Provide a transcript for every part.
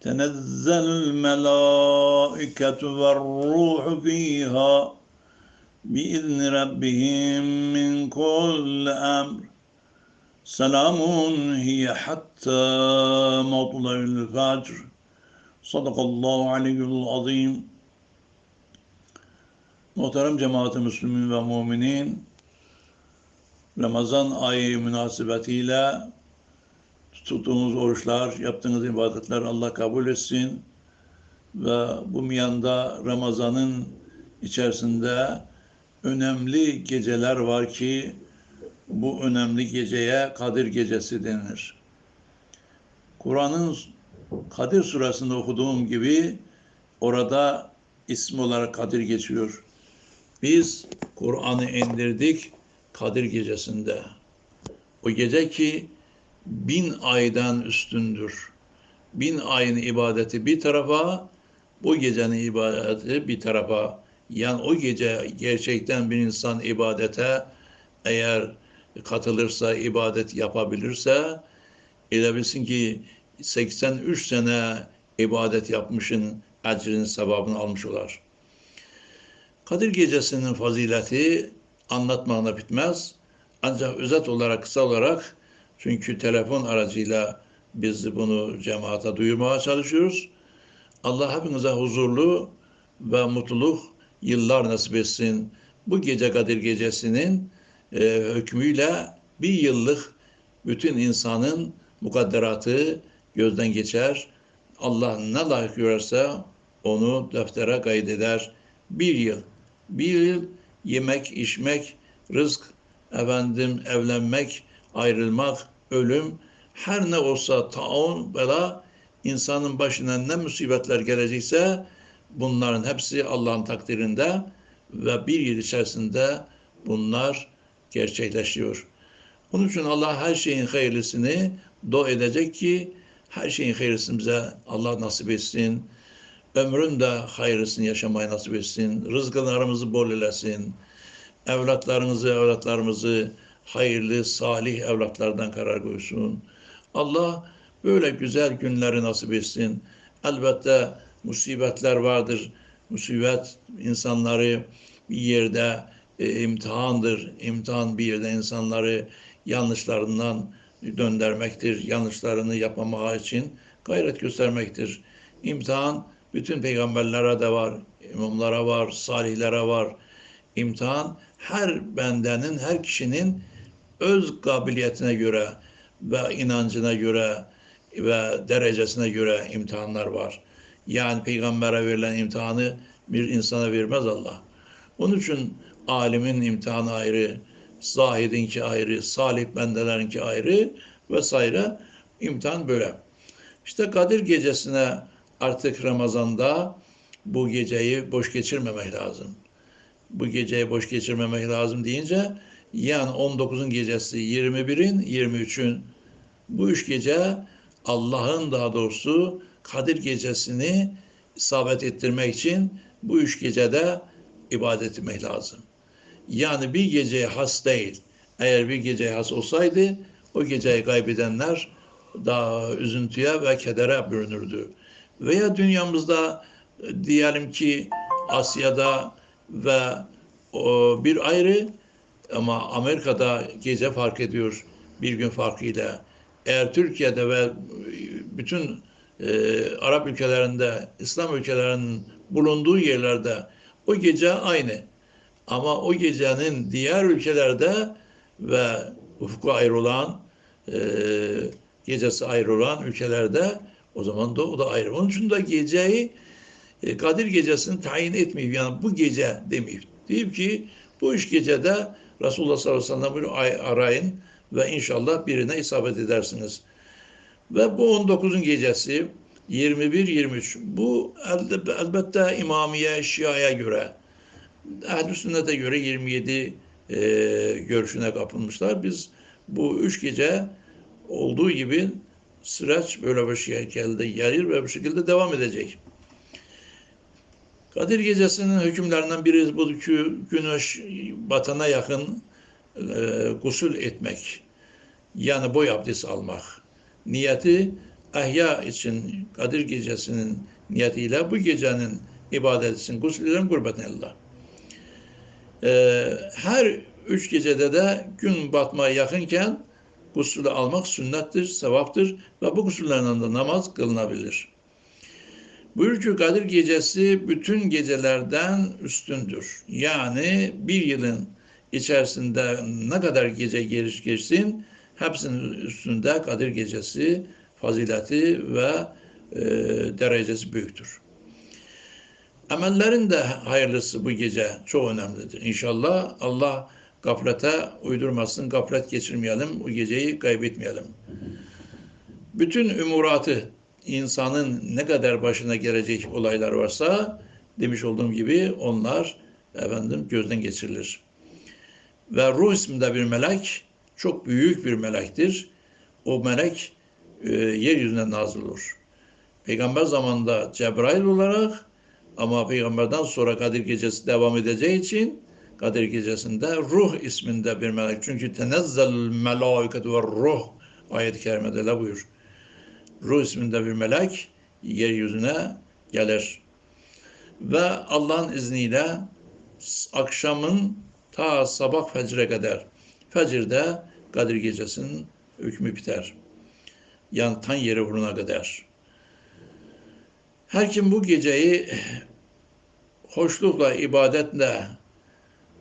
تنزل الملائكة والروح فيها بإذن ربهم من كل أمر سلام هي حتى مطلع الفجر صدق الله علي العظيم Muhterem cemaat-i Müslümin ve müminin Ramazan ayı münasebetiyle tuttuğunuz oruçlar, yaptığınız ibadetler Allah kabul etsin. Ve bu miyanda Ramazan'ın içerisinde önemli geceler var ki bu önemli geceye Kadir Gecesi denir. Kur'an'ın Kadir suresinde okuduğum gibi orada ismi olarak Kadir geçiyor. Biz Kur'an'ı indirdik Kadir Gecesi'nde. O gece ki bin aydan üstündür. Bin ayın ibadeti bir tarafa, bu gecenin ibadeti bir tarafa. Yani o gece gerçekten bir insan ibadete eğer katılırsa, ibadet yapabilirse, bilsin ki 83 sene ibadet yapmışın ecrin sevabını almış olar. Kadir Gecesi'nin fazileti anlatmakla bitmez. Ancak özet olarak, kısa olarak çünkü telefon aracıyla biz bunu cemaate duyurmaya çalışıyoruz. Allah hepinize huzurlu ve mutluluk yıllar nasip etsin. Bu gece Kadir Gecesi'nin e, hükmüyle bir yıllık bütün insanın mukadderatı gözden geçer. Allah ne layık görürse onu deftere kaydeder. Bir yıl, bir yıl yemek, içmek, rızk, efendim evlenmek, ayrılmak, ölüm, her ne olsa taun, bela, insanın başına ne musibetler gelecekse bunların hepsi Allah'ın takdirinde ve bir yıl içerisinde bunlar gerçekleşiyor. Onun için Allah her şeyin hayırlısını do edecek ki her şeyin hayırlısını bize Allah nasip etsin. Ömrün de hayırlısını yaşamayı nasip etsin. Rızklarımızı bol eylesin. Evlatlarınızı, evlatlarımızı hayırlı, salih evlatlardan karar koysun. Allah böyle güzel günleri nasip etsin. Elbette musibetler vardır. Musibet insanları bir yerde e, imtihandır. İmtihan bir yerde insanları yanlışlarından döndürmektir. Yanlışlarını yapmamak için gayret göstermektir. İmtihan bütün peygamberlere de var, imamlara var, salihlere var. İmtihan her bendenin, her kişinin öz kabiliyetine göre ve inancına göre ve derecesine göre imtihanlar var. Yani peygambere verilen imtihanı bir insana vermez Allah. Onun için alimin imtihanı ayrı, zahidinki ayrı, salih bendelerinki ayrı vesaire imtihan böyle. İşte Kadir gecesine artık Ramazan'da bu geceyi boş geçirmemek lazım. Bu geceyi boş geçirmemek lazım deyince yani 19'un gecesi 21'in 23'ün bu üç gece Allah'ın daha doğrusu Kadir gecesini isabet ettirmek için bu üç gecede ibadet etmek lazım. Yani bir geceye has değil. Eğer bir geceye has olsaydı o geceyi kaybedenler daha üzüntüye ve kedere bürünürdü. Veya dünyamızda diyelim ki Asya'da ve bir ayrı ama Amerika'da gece fark ediyor bir gün farkıyla. Eğer Türkiye'de ve bütün e, Arap ülkelerinde, İslam ülkelerinin bulunduğu yerlerde o gece aynı. Ama o gecenin diğer ülkelerde ve ufku ayrılan, e, gecesi ayrılan ülkelerde o zaman da o da ayrı. Onun için de geceyi e, Kadir gecesini tayin etmeyip yani bu gece demeyip deyip ki bu üç gecede Resulullah sallallahu aleyhi ve sellem'i arayın ve inşallah birine isabet edersiniz. Ve bu 19'un gecesi 21-23. Bu elbette İmamiye, Şia'ya göre, Ehl-i Sünnet'e göre 27 e, görüşüne kapılmışlar. Biz bu üç gece olduğu gibi süreç böyle bir şekilde gelir ve bu şekilde devam edecek. Kadir Gecesi'nin hükümlerinden biri bu ki güneş batana yakın e, gusül etmek. Yani boy abdesti almak. Niyeti ehya için Kadir Gecesi'nin niyetiyle bu gecenin ibadet için gusül eden gurbetine Allah. E, her üç gecede de gün batmaya yakınken gusülü almak sünnettir, sevaptır ve bu gusüllerden de namaz kılınabilir. Buyur ki Kadir gecesi bütün gecelerden üstündür. Yani bir yılın içerisinde ne kadar gece geliş geçsin hepsinin üstünde Kadir gecesi fazileti ve e, derecesi büyüktür. Amellerin de hayırlısı bu gece çok önemlidir. İnşallah Allah gaflete uydurmasın, gaflet geçirmeyelim, bu geceyi kaybetmeyelim. Bütün ümuratı, insanın ne kadar başına gelecek olaylar varsa demiş olduğum gibi onlar efendim gözden geçirilir. Ve ruh isminde bir melek çok büyük bir melektir. O melek e, yeryüzüne nazil olur. Peygamber zamanında Cebrail olarak ama peygamberden sonra Kadir Gecesi devam edeceği için Kadir Gecesi'nde ruh isminde bir melek. Çünkü tenezzel melâiketu ve ruh ayet-i kerimede de buyur. Ruh isminde bir melek yeryüzüne gelir. Ve Allah'ın izniyle akşamın ta sabah fecre kadar fecirde Kadir Gecesi'nin hükmü biter. Yani tan yeri vuruna kadar. Her kim bu geceyi hoşlukla, ibadetle,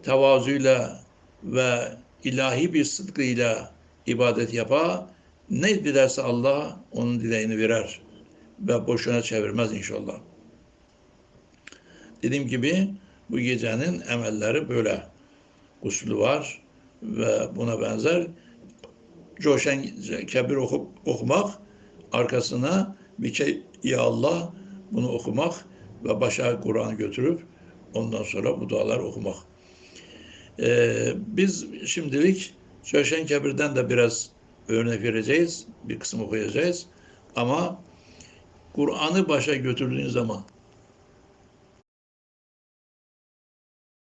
tevazuyla ve ilahi bir sıdkıyla ibadet yapar, ne dilerse Allah onun dileğini verer ve boşuna çevirmez inşallah. Dediğim gibi bu gecenin emelleri böyle. Usulü var ve buna benzer coşan kebir okup, okumak arkasına bir şey ya Allah bunu okumak ve başa Kur'an götürüp ondan sonra bu dualar okumak. Ee, biz şimdilik Coşan Kebir'den de biraz örnek vereceğiz. Bir kısım okuyacağız. Ama Kur'an'ı başa götürdüğün zaman